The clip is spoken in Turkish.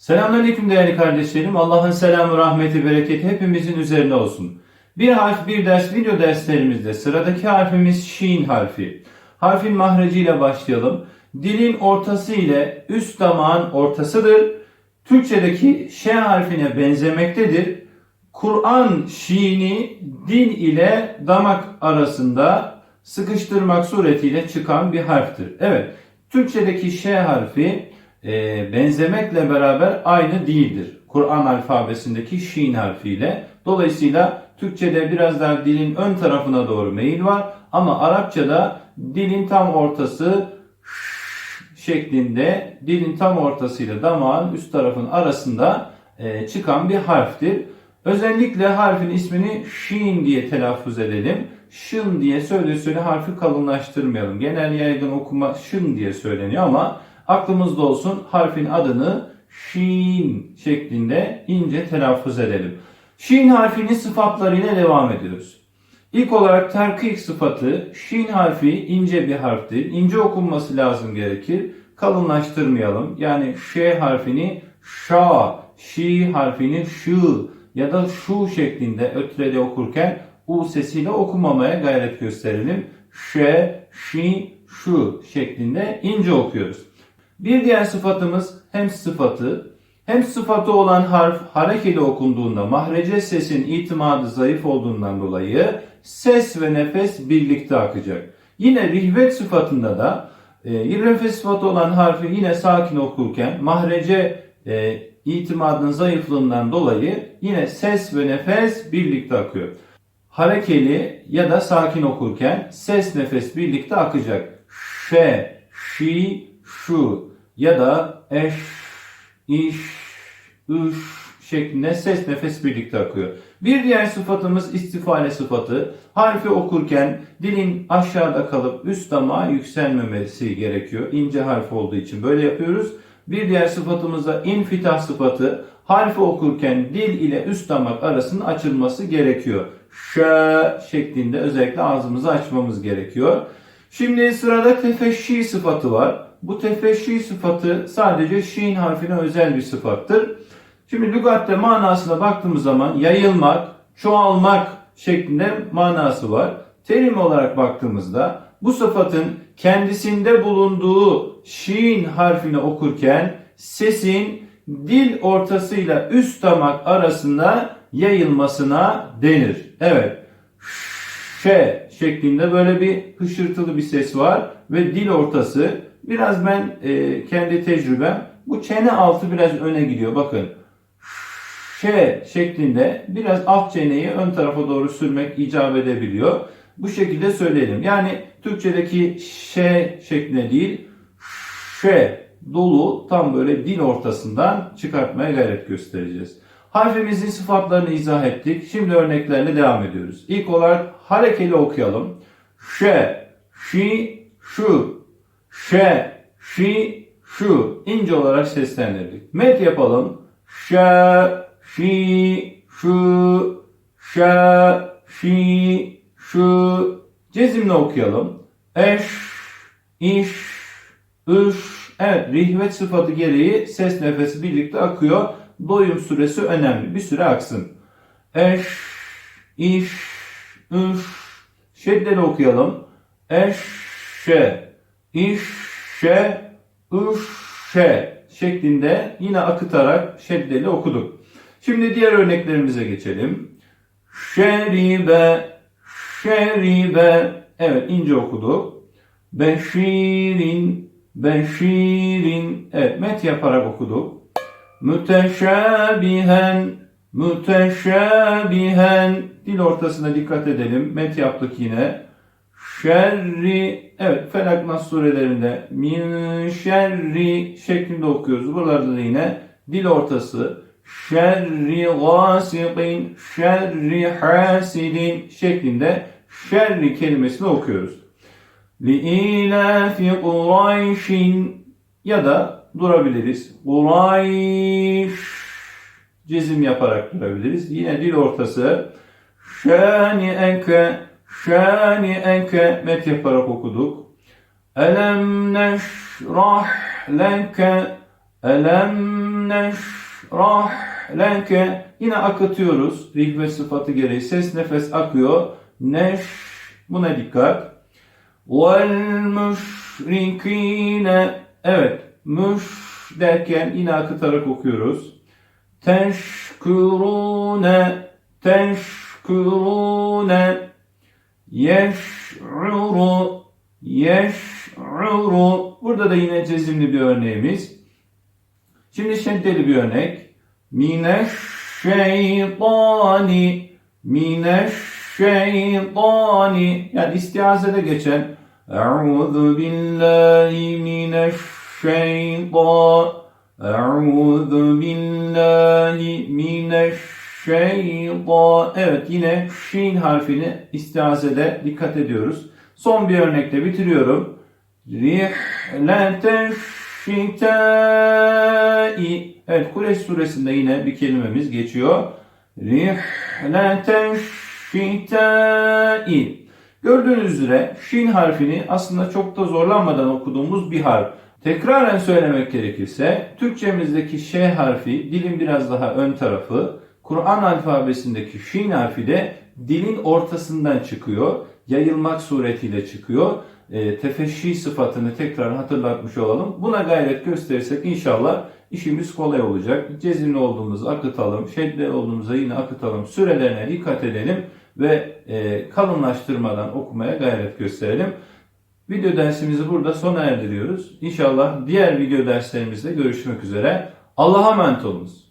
Selamünaleyküm değerli kardeşlerim. Allah'ın selamı, rahmeti, bereketi hepimizin üzerine olsun. Bir harf, bir ders video derslerimizde sıradaki harfimiz şin harfi. Harfin mahreciyle başlayalım. Dilin ortası ile üst damağın ortasıdır. Türkçedeki ş harfine benzemektedir. Kur'an şiini dil ile damak arasında sıkıştırmak suretiyle çıkan bir harftir. Evet, Türkçedeki ş harfi e, benzemekle beraber aynı değildir. Kur'an alfabesindeki şin harfiyle. Dolayısıyla Türkçede biraz daha dilin ön tarafına doğru meyil var ama Arapçada dilin tam ortası şeklinde dilin tam ortasıyla damağın üst tarafın arasında e, çıkan bir harftir. Özellikle harfin ismini şin diye telaffuz edelim. Şın diye söyle söyle harfi kalınlaştırmayalım. Genel yaygın okuma şın diye söyleniyor ama aklımızda olsun harfin adını şin şeklinde ince telaffuz edelim. Şin harfinin sıfatlarıyla devam ediyoruz. İlk olarak terkik sıfatı şin harfi ince bir harftir. İnce okunması lazım gerekir. Kalınlaştırmayalım. Yani ş harfini şa, şi harfini şı ya da şu şeklinde ötreli okurken u sesiyle okumamaya gayret gösterelim. Ş, şi, şu şeklinde ince okuyoruz. Bir diğer sıfatımız hem sıfatı hem sıfatı olan harf harekeli okunduğunda mahrece sesin itimadı zayıf olduğundan dolayı ses ve nefes birlikte akacak. Yine rihvet sıfatında da e, rihvet sıfatı olan harfi yine sakin okurken mahrece e, itimadın zayıflığından dolayı yine ses ve nefes birlikte akıyor. Harekeli ya da sakin okurken ses nefes birlikte akacak. Ş, şi, şu ya da eş, iş, üş şeklinde ses nefes birlikte akıyor. Bir diğer sıfatımız istifale sıfatı. Harfi okurken dilin aşağıda kalıp üst damağa yükselmemesi gerekiyor. İnce harf olduğu için böyle yapıyoruz. Bir diğer sıfatımız da infitah sıfatı. Harfi okurken dil ile üst damak arasının açılması gerekiyor. Ş şeklinde özellikle ağzımızı açmamız gerekiyor. Şimdi sırada tefeşşi sıfatı var. Bu tefeşşi sıfatı sadece şin harfine özel bir sıfattır. Şimdi lügatte manasına baktığımız zaman yayılmak, çoğalmak şeklinde manası var. Terim olarak baktığımızda bu sıfatın kendisinde bulunduğu şin harfini okurken sesin dil ortasıyla üst damak arasında yayılmasına denir. Evet. Ş şeklinde böyle bir hışırtılı bir ses var ve dil ortası biraz ben e, kendi tecrübem bu çene altı biraz öne gidiyor bakın. Ş şeklinde biraz alt çeneyi ön tarafa doğru sürmek icap edebiliyor. Bu şekilde söyleyelim. Yani Türkçedeki ş şeklinde değil, ş dolu tam böyle dil ortasından çıkartmaya gayret göstereceğiz. Harfimizin sıfatlarını izah ettik. Şimdi örneklerle devam ediyoruz. İlk olarak harekeli okuyalım. Ş, şi, şu, ş, şi, şu. İnce olarak seslendirdik. Met yapalım. Ş, şi, şu, ş, şi, şu. Cezimle okuyalım. Eş, iş, üş. Evet, rihvet sıfatı gereği ses nefesi birlikte akıyor. Doyum süresi önemli. Bir süre aksın. Eş, iş, üş. Şeddeli okuyalım. Eşşe, işşe, üşşe şeklinde yine akıtarak şeddeli okuduk. Şimdi diğer örneklerimize geçelim. Şeribe, şeribe. Evet ince okuduk. Beşirin, beşirin. Evet met yaparak okuduk. Müteşabihen, müteşabihen. Dil ortasına dikkat edelim. Met yaptık yine. Şerri, evet Felak Nas surelerinde min şerri şeklinde okuyoruz. Buralarda da yine dil ortası şerri gasiqin, şerri hasidin şeklinde şerri kelimesini okuyoruz. Li ilafi Qurayşin ya da durabiliriz. Qurayş cezim yaparak durabiliriz. Yine dil ortası şani eke şani eke met yaparak okuduk. Elem neşrah leke elem neşrah leke yine akıtıyoruz. Rih ve sıfatı gereği ses nefes akıyor. Neş buna dikkat. Vel müşrikine evet müş derken yine akıtarak okuyoruz. Teşkurune teşkurune yeş'uru yeş'uru burada da yine cezimli bir örneğimiz. Şimdi şeddeli bir örnek. Mineşşeytani Mineşşeytani yani istiazede geçen Euzu billahi mineşşeytan Euzu billahi mineşşeytan Evet yine şin harfini istiazede dikkat ediyoruz. Son bir örnekle bitiriyorum. Rihlete şitai Evet Kureş suresinde yine bir kelimemiz geçiyor. Rihlete şitai Gördüğünüz üzere şin harfini aslında çok da zorlanmadan okuduğumuz bir harf. Tekraren söylemek gerekirse Türkçemizdeki ş harfi dilin biraz daha ön tarafı. Kur'an alfabesindeki şin harfi de dilin ortasından çıkıyor. Yayılmak suretiyle çıkıyor. E, tefeşşi sıfatını tekrar hatırlatmış olalım. Buna gayret gösterirsek inşallah işimiz kolay olacak. Cezimli olduğumuzu akıtalım, şeddeli olduğumuza yine akıtalım, sürelerine dikkat edelim ve e, kalınlaştırmadan okumaya gayret gösterelim. Video dersimizi burada sona erdiriyoruz. İnşallah diğer video derslerimizde görüşmek üzere. Allah'a emanet olunuz.